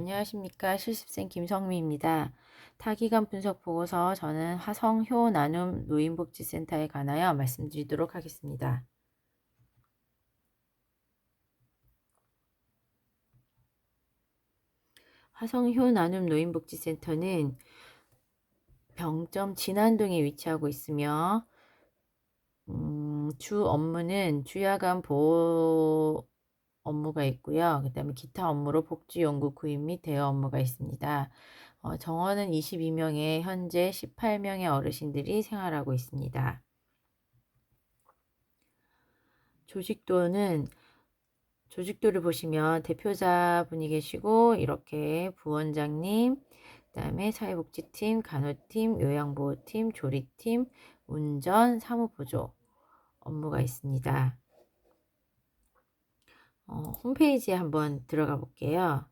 안녕하십니까. 실습생 김성미입니다. 타기관 분석 보고서 저는 화성효 나눔 노인복지센터에 관하여 말씀드리도록 하겠습니다. 화성효 나눔 노인복지센터는 병점 진안동에 위치하고 있으며 음, 주 업무는 주야간 보호 업무가 있고요. 그 다음에 기타 업무로 복지 연구 구입 및 대여 업무가 있습니다. 어, 정원은 22명에 현재 18명의 어르신들이 생활하고 있습니다. 조직도는 조직도를 보시면 대표자분이 계시고 이렇게 부원장님, 그다음에 사회복지팀, 간호팀, 요양보호팀, 조리팀, 운전, 사무보조 업무가 있습니다. 어, 홈페이지에 한번 들어가 볼게요.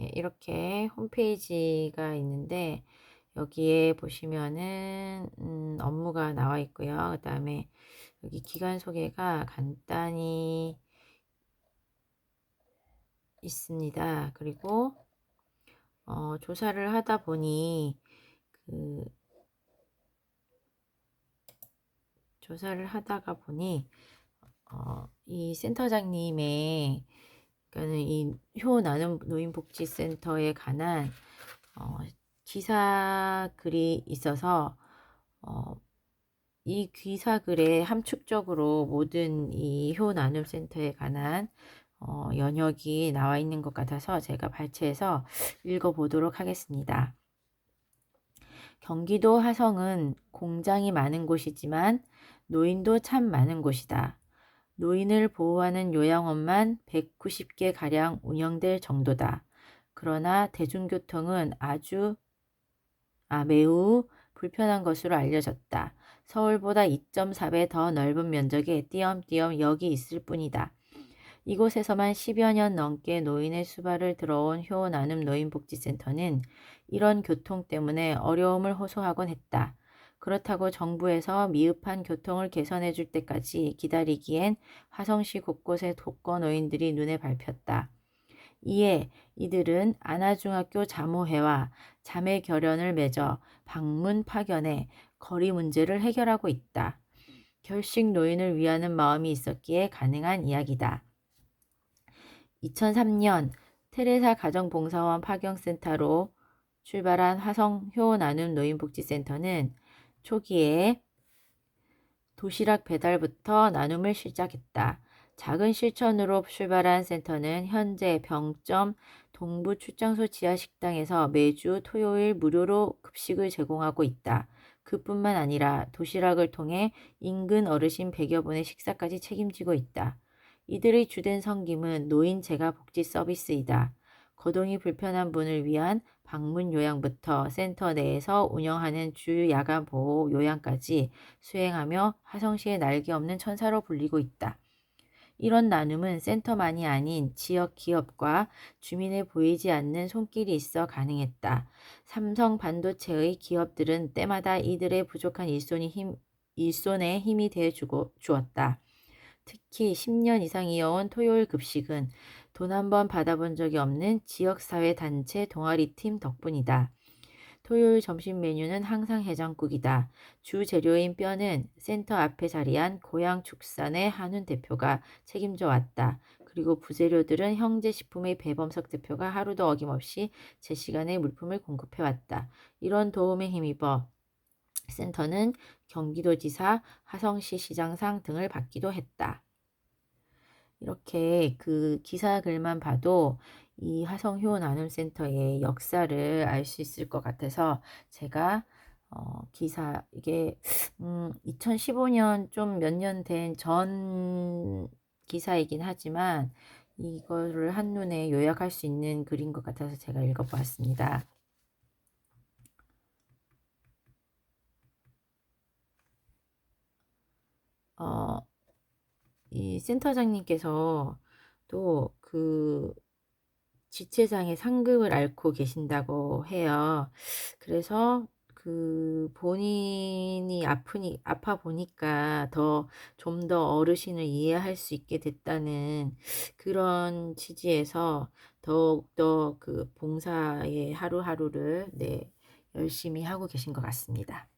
예, 이렇게 홈페이지가 있는데 여기에 보시면은 음, 업무가 나와 있고요. 그 다음에 여기 기관 소개가 간단히 있습니다. 그리고 어, 조사를 하다 보니 그 조사를 하다가 보니 어, 이 센터장님의 그러니까는 이효 나눔 노인복지센터에 관한 어, 기사 글이 있어서 어, 이 기사 글에 함축적으로 모든 이 효 나눔 센터에 관한 어, 연역이 나와 있는 것 같아서 제가 발췌해서 읽어보도록 하겠습니다. 경기도 화성은 공장이 많은 곳이지만 노인도 참 많은 곳이다. 노인을 보호하는 요양원만 190개 가량 운영될 정도다. 그러나 대중교통은 아주 아, 매우 불편한 것으로 알려졌다. 서울보다 2.4배 더 넓은 면적에 띄엄띄엄 역이 있을 뿐이다. 이곳에서만 10여 년 넘게 노인의 수발을 들어온 효 나눔 노인복지센터는 이런 교통 때문에 어려움을 호소하곤 했다. 그렇다고 정부에서 미흡한 교통을 개선해 줄 때까지 기다리기엔 화성시 곳곳에 독거 노인들이 눈에 밟혔다. 이에 이들은 안하중학교 자모회와 자매 결연을 맺어 방문 파견해 거리 문제를 해결하고 있다. 결식 노인을 위하는 마음이 있었기에 가능한 이야기다. 2003년 테레사 가정봉사원 파견센터로 출발한 화성 효 나눔 노인복지센터는 초기에 도시락 배달부터 나눔을 시작했다. 작은 실천으로 출발한 센터는 현재 병점 동부 출장소 지하 식당에서 매주 토요일 무료로 급식을 제공하고 있다. 그뿐만 아니라 도시락을 통해 인근 어르신 100여 분의 식사까지 책임지고 있다. 이들의 주된 성김은 노인 재가 복지 서비스이다. 거동이 불편한 분을 위한 방문 요양부터 센터 내에서 운영하는 주 야간 보호 요양까지 수행하며 화성시의 날개 없는 천사로 불리고 있다. 이런 나눔은 센터만이 아닌 지역 기업과 주민에 보이지 않는 손길이 있어 가능했다. 삼성 반도체의 기업들은 때마다 이들의 부족한 일손이 힘, 일손에 힘이 돼 주고 주었다. 특히 10년 이상 이어온 토요일 급식은 돈 한 번 받아본 적이 없는 지역사회 단체 동아리팀 덕분이다. 토요일 점심 메뉴는 항상 해장국이다. 주 재료인 뼈는 센터 앞에 자리한 고향 축산의 한훈 대표가 책임져 왔다. 그리고 부재료들은 형제 식품의 배범석 대표가 하루도 어김없이 제 시간에 물품을 공급해 왔다. 이런 도움에 힘입어 센터는 경기도지사, 하성시 시장상 등을 받기도 했다. 이렇게 그 기사 글만 봐도 이 화성효 나눔센터의 역사를 알 수 있을 것 같아서 제가 어, 기사 이게 음, 2015년 좀 몇 년 된 전 기사이긴 하지만 이거를 한눈에 요약할 수 있는 글인 것 같아서 제가 읽어보았습니다. 어, 이 센터장님께서 또 그 지체장의 상급을 앓고 계신다고 해요. 그래서 그그 본인이 아프니 아파 보니까 더좀더 어르신을 이해할 수 있게 됐다는 그런 취지에서 더욱더 그 봉사의 하루하루를 네 열심히 하고 계신 것 같습니다.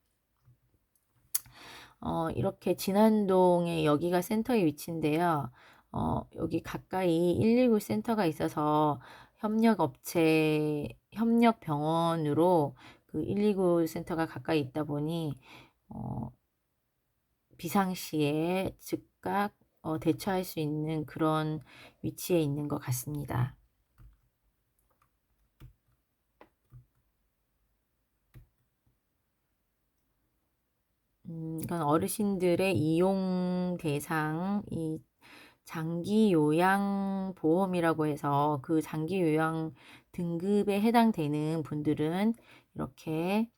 어 이렇게 진안동에 여기가 센터의 위치인데요. 어 여기 가까이 119 센터가 있어서 협력 업체 협력 병원으로 그 119 센터가 가까이 있다 보니 어 비상시에 즉각 어 대처할 수 있는 그런 위치에 있는 것 같습니다. 음 이건 어르신들의 이용 대상 이 장기 요양 보험이라고 해서 그 장기 요양 등급에 해당되는 분들은 이렇게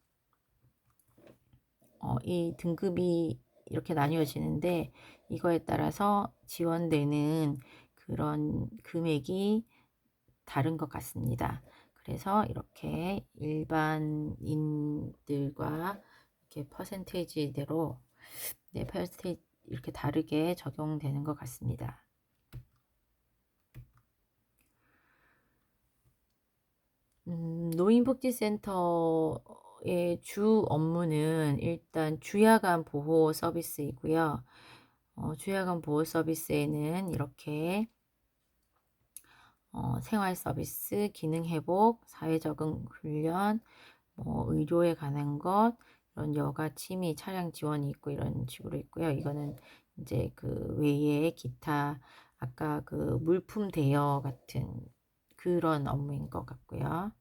어 이 등급이 이렇게 나뉘어지는데 이거에 따라서 지원되는 그런 금액이 다른 것 같습니다. 그래서 이렇게 일반인들과 이렇게 퍼센테이지대로 네, 퍼센테이지 이렇게 다르게 적용되는 것 같습니다. 음, 노인복지센터의 주 업무는 일단 주야간 보호 서비스이고요. 어, 주야간 보호 서비스에는 이렇게 어, 생활 서비스, 기능 회복, 사회 적응 훈련, 뭐 의료에 관한 것, 이런 여가 취미 차량 지원이 있고 이런 식으로 있고요. 이거는 이제 그 외에 기타 아까 그 물품 대여 같은 그런 업무인 것 같고요.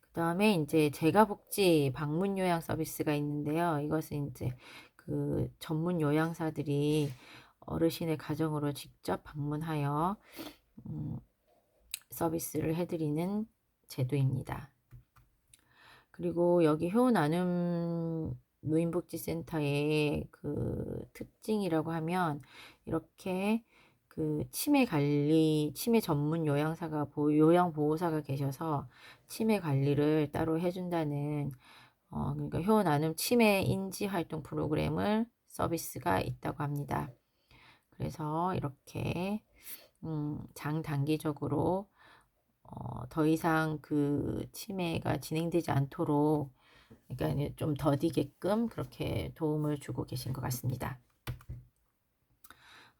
그 다음에 이제 재가복지 방문 요양 서비스가 있는데요. 이것은 이제 그 전문 요양사들이 어르신의 가정으로 직접 방문하여 음, 서비스를 해드리는 제도입니다. 그리고 여기 효 나눔 노인복지센터의 그 특징이라고 하면 이렇게 그 치매 관리, 치매 전문 요양사가 요양 보호사가 계셔서 치매 관리를 따로 해준다는 어, 그러니까 효 나눔 치매 인지 활동 프로그램을 서비스가 있다고 합니다. 그래서 이렇게 음, 장 단기적으로 어, 더 이상 그 치매가 진행되지 않도록 그러니까 좀 더디게끔 그렇게 도움을 주고 계신 것 같습니다.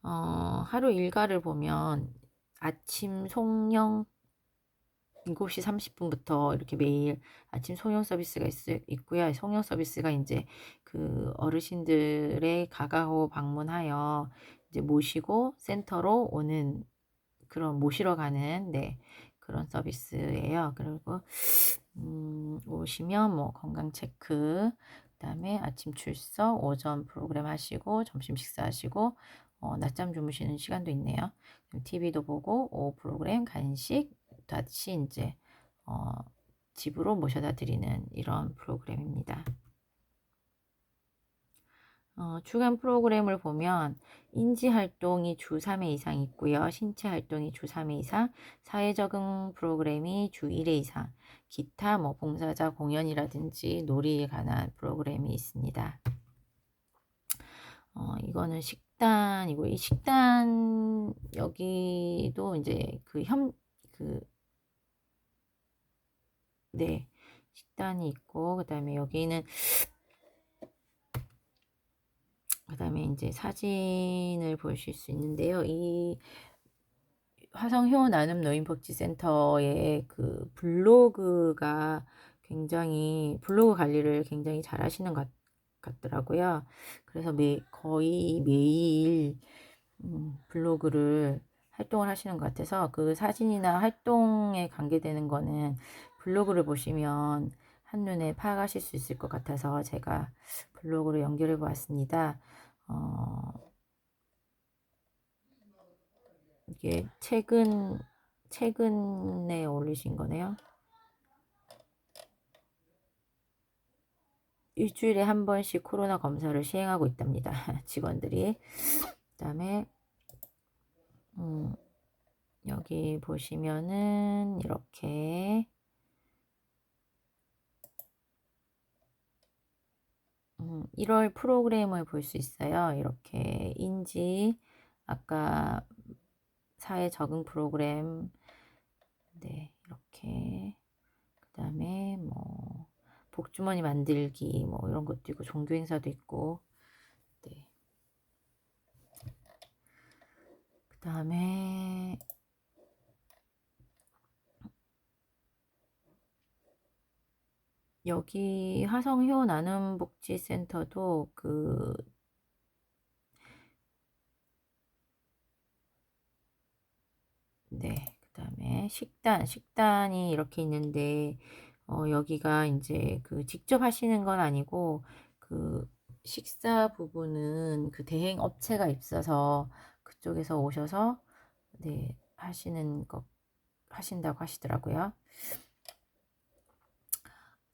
어, 하루 일과를 보면 아침 송영 7시 30분부터 이렇게 매일 아침 송영 서비스가 있, 있고요. 송영 서비스가 이제 그 어르신들의 가가호 방문하여 이제 모시고 센터로 오는 그런 모시러 가는 네 그런 서비스예요. 그리고 음, 오시면 뭐 건강 체크, 그다음에 아침 출석, 오전 프로그램 하시고 점심 식사하시고 어, 낮잠 주무시는 시간도 있네요. TV도 보고 오후 프로그램 간식 다시 이제 어, 집으로 모셔다 드리는 이런 프로그램입니다. 어, 주간 프로그램을 보면 인지 활동이 주 3회 이상 있고요. 신체 활동이 주 3회 이상, 사회 적응 프로그램이 주 1회 이상, 기타 뭐 봉사자 공연이라든지 놀이에 관한 프로그램이 있습니다. 어, 이거는 식단이고 이 식단 여기도 이제 그현그 네. 식단이 있고 그다음에 여기는 그 다음에 이제 사진을 보실 수 있는데요. 이 화성효 나눔 노인복지센터의 그 블로그가 굉장히 블로그 관리를 굉장히 잘 하시는 것 같더라고요. 그래서 매, 거의 매일 음, 블로그를 활동을 하시는 것 같아서 그 사진이나 활동에 관계되는 거는 블로그를 보시면 한눈에 파악하실 수 있을 것 같아서 제가 블로그로 연결해 보았습니다. 어, 이게 최근, 최근에 올리신 거네요. 일주일에 한 번씩 코로나 검사를 시행하고 있답니다. 직원들이. 그 다음에, 음, 여기 보시면은 이렇게 음, 1월 프로그램을 볼 수 있어요. 이렇게 인지, 아까 사회 적응 프로그램, 네, 이렇게. 그 다음에 뭐, 복주머니 만들기, 뭐, 이런 것도 있고, 종교행사도 있고, 네. 그 다음에, 여기 화성효 나눔복지센터도 그 네, 그 다음에 식단, 식단이 이렇게 있는데, 어, 여기가 이제 그 직접 하시는 건 아니고, 그 식사 부분은 그 대행 업체가 있어서 그쪽에서 오셔서, 네, 하시는 것, 하신다고 하시더라고요.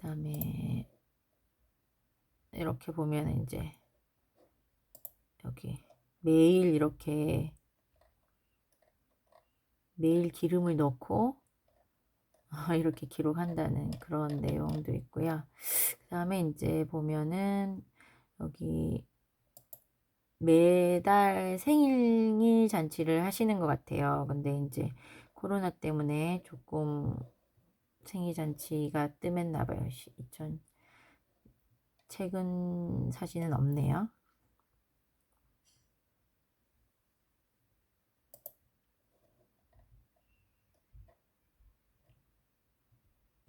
그 다음에, 이렇게 보면 이제, 여기 매일 이렇게 매일 기름을 넣고 이렇게 기록한다는 그런 내용도 있고요. 그 다음에 이제 보면은 여기 매달 생일 잔치를 하시는 것 같아요. 근데 이제 코로나 때문에 조금 생일 잔치가 뜸했나 봐요. 2000 최근 사진은 없네요.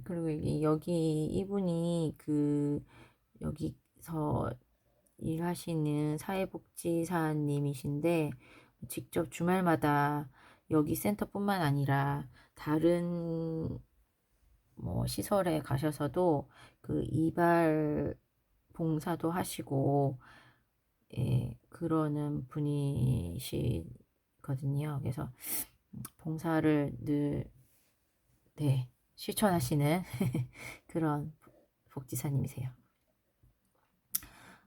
그리고 여기 이분이 그 여기서 일하시는 사회복지사님이신데 직접 주말마다 여기 센터뿐만 아니라 다른 뭐 시설에 가셔서도 그 이발 봉사도 하시고 예, 그러는 분이시거든요. 그래서 봉사를 늘 네, 실천하시는 그런 복지사님이세요.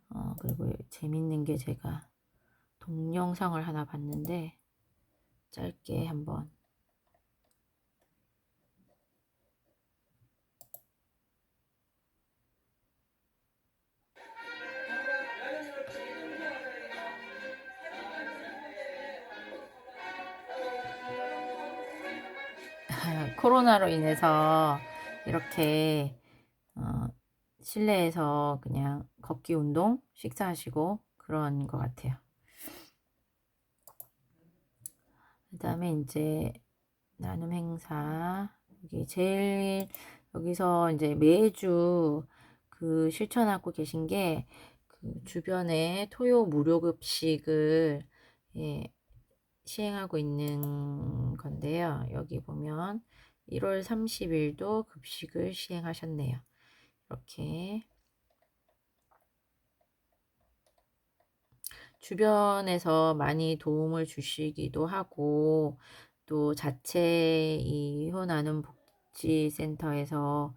어, 그리고 재밌는 게 제가 동영상을 하나 봤는데 짧게 한번 코로나로 인해서 이렇게 어, 실내에서 그냥 걷기 운동, 식사하시고 그런 것 같아요. 그 다음에 이제 나눔 행사 여기 제일 여기서 이제 매주 그 실천하고 계신 게 그 주변에 토요 무료 급식을 예, 시행하고 있는 건데요. 여기 보면 1월 30일도 급식을 시행하셨네요. 이렇게 주변에서 많이 도움을 주시기도 하고 또 자체 이 효나눔 복지센터에서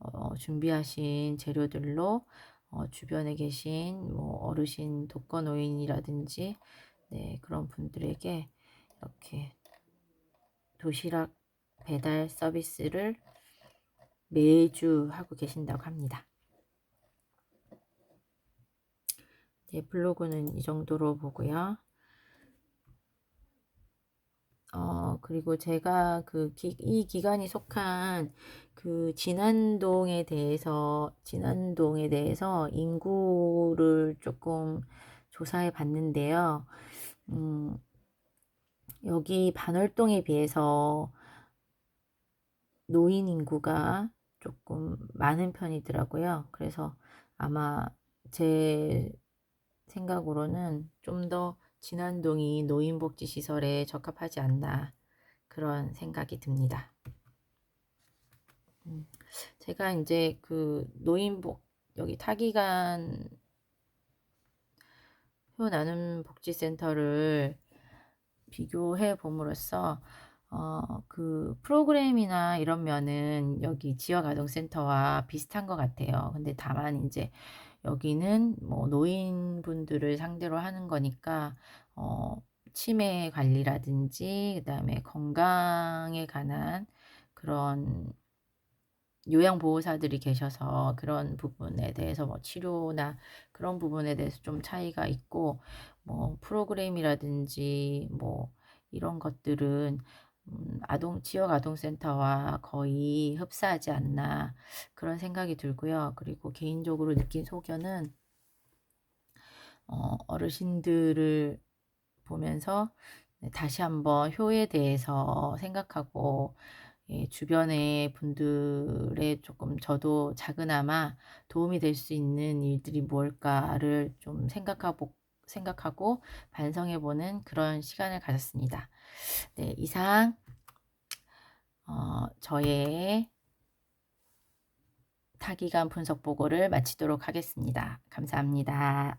어, 준비하신 재료들로 어, 주변에 계신 뭐 어르신 독거노인이라든지 네, 그런 분들에게 이렇게 도시락 배달 서비스를 매주 하고 계신다고 합니다. 네, 블로그는 이 정도로 보고요. 어, 그리고 제가 그, 기, 이 기간이 속한 그 진안동에 대해서, 진안동에 대해서 인구를 조금 조사해 봤는데요. 음, 여기 반월동에 비해서 노인 인구가 조금 많은 편이더라고요. 그래서 아마 제 생각으로는 좀 더 진안동이 노인복지시설에 적합하지 않나 그런 생각이 듭니다. 음, 제가 이제 그 노인복 여기 타기간 효 나눔 복지센터를 비교해 봄으로써 어, 그 프로그램이나 이런 면은 여기 지역아동센터와 비슷한 것 같아요. 근데 다만 이제 여기는 뭐 노인분들을 상대로 하는 거니까 어, 치매 관리라든지 그다음에 건강에 관한 그런 요양보호사들이 계셔서 그런 부분에 대해서 뭐 치료나 그런 부분에 대해서 좀 차이가 있고 뭐 프로그램이라든지 뭐 이런 것들은 음, 아동 지역 아동센터와 거의 흡사하지 않나 그런 생각이 들고요. 그리고 개인적으로 느낀 소견은 어, 어르신들을 보면서 네, 다시 한번 효에 대해서 생각하고 예, 주변의 분들의 조금 저도 작은아마 도움이 될 수 있는 일들이 무엇일까를 좀 생각하고 생각하고 반성해보는 그런 시간을 가졌습니다. 네, 이상 어, 저의 타기감 분석 보고를 마치도록 하겠습니다. 감사합니다.